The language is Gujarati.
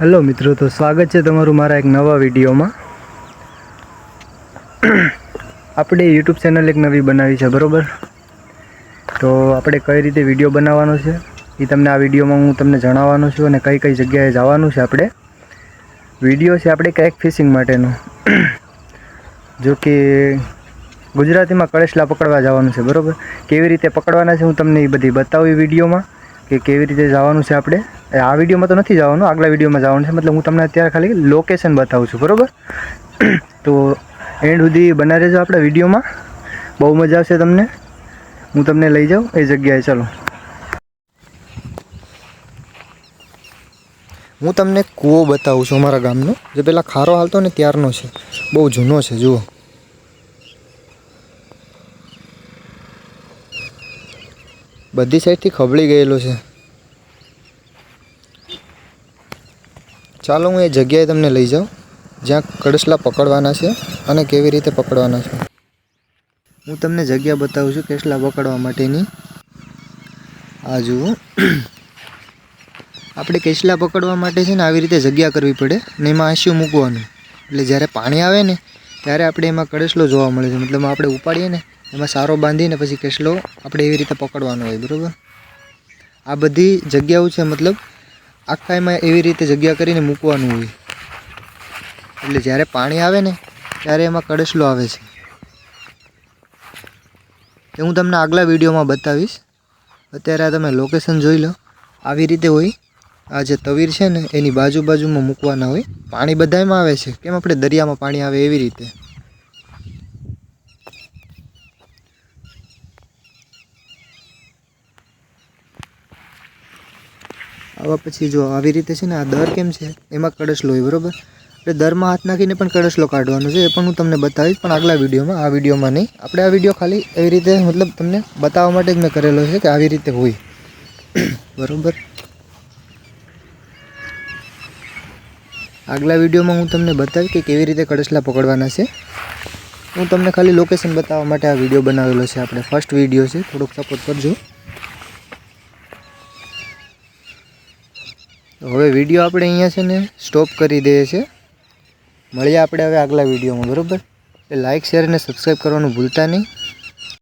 હેલો મિત્રો, તો સ્વાગત છે તમારું મારા એક નવા વિડીયોમાં. આપણે યુટ્યુબ ચેનલ એક નવી બનાવી છે, બરાબર? તો આપણે કઈ રીતે વીડિયો બનાવવાનો છે, એ તમને આ વિડીયોમાં હું તમને જણાવવાનો છું અને કઈ કઈ જગ્યાએ જવાનું છે આપણે. વીડિયો છે આપણે કાંઈક ફિશિંગ માટેનો. જો કે ગુજરાતીમાં કળેશલા પકડવા જવાનું છે, બરાબર? કેવી રીતે પકડવાના છે હું તમને એ બધી બતાવું વિડીયોમાં. કે કેવી રીતે જવાનું છે આપણે? આ વિડીયોમાં તો નથી જવાનું, આગલા વિડીયોમાં જવાનું છે. મતલબ હું તમને અત્યારે ખાલી લોકેશન બતાવું છું, બરાબર? તો એન્ડ સુધી બના રહેજો આપણા વિડીયોમાં. બહુ મજા આવશે તમને. હું તમને લઈ જાઉં, એ જગ્યાએ ચાલો. હું તમને કૂવો બતાવું છું અમારા ગામનો. જે પહેલાં ખારો હાલતો ને ત્યારનો છે. બહુ જૂનો છે, જુઓ. બધી સાઈડથી ખબળી ગયેલો છે. ચાલો હું એ જગ્યાએ તમને લઈ જાઉં, જ્યાં કડસલા પકડવાના છે અને કેવી રીતે પકડવાના છે. હું તમને જગ્યા બતાવું છું કેસલા પકડવા માટેની. આ જુઓ. આપણે કેસલા પકડવા માટે છે ને આવી રીતે જગ્યા કરવી પડે ને એમાં આંસ્યું મૂકવાનું. એટલે જ્યારે પાણી આવે ને, ત્યારે આપણે એમાં કડસલો જોવા મળે છે. મતલબ આપણે ઉપાડીએ ને એમાં સારો બાંધીને પછી કેસલો આપણે એવી રીતે પકડવાનો હોય, બરાબર? આ બધી જગ્યાઓ છે, મતલબ આખા એમાં એવી રીતે જગ્યા કરીને મૂકવાનું હોય. એટલે જ્યારે પાણી આવે ને, ત્યારે એમાં કડસલો આવે છે. તે હું તમને આગલા વિડીયોમાં બતાવીશ. અત્યારે આ તમે લોકેશન જોઈ લો. આવી રીતે હોય. આ જે તવીર છે ને, એની બાજુ બાજુમાં મૂકવાના હોય. પાણી બધામાં આવે છે. કેમ આપણે દરિયામાં પાણી આવે એવી રીતે? આવા પછી જો આવી રીતે છે ને આ દર કેમ છે? એમાં કડસલો હોય બરાબર? એટલે દરમાં હાથ નાખીને પણ કડસલો કાઢવાનો છે, એ પણ હું તમને બતાવીશ, પણ આગલા વિડીયોમાં, આ વિડીયોમાં નહીં. આપણે આ વીડિયો ખાલી એવી રીતે, મતલબ તમને બતાવવા માટે જ મેં કરેલો છે કે આવી રીતે હોય. બરાબર? આગલા વિડીયોમાં હું તમને બતાવીશ કે કેવી રીતે કડસલા પકડવાના છે. હું તમને ખાલી લોકેશન બતાવવા માટે આ વીડિયો બનાવેલો છે. આપણે ફર્સ્ટ વીડિયો છે, થોડોક સપોર્ટ કરજો. હવે વીડિયો આપણે અહીંયા છે ને સ્ટોપ કરી દઈએ છીએ. મળીએ આપણે હવે આગલા વિડીયોમાં બરાબર? એટલે લાઇક શેર અને સબસ્ક્રાઈબ કરવાનું ભૂલતા નહીં.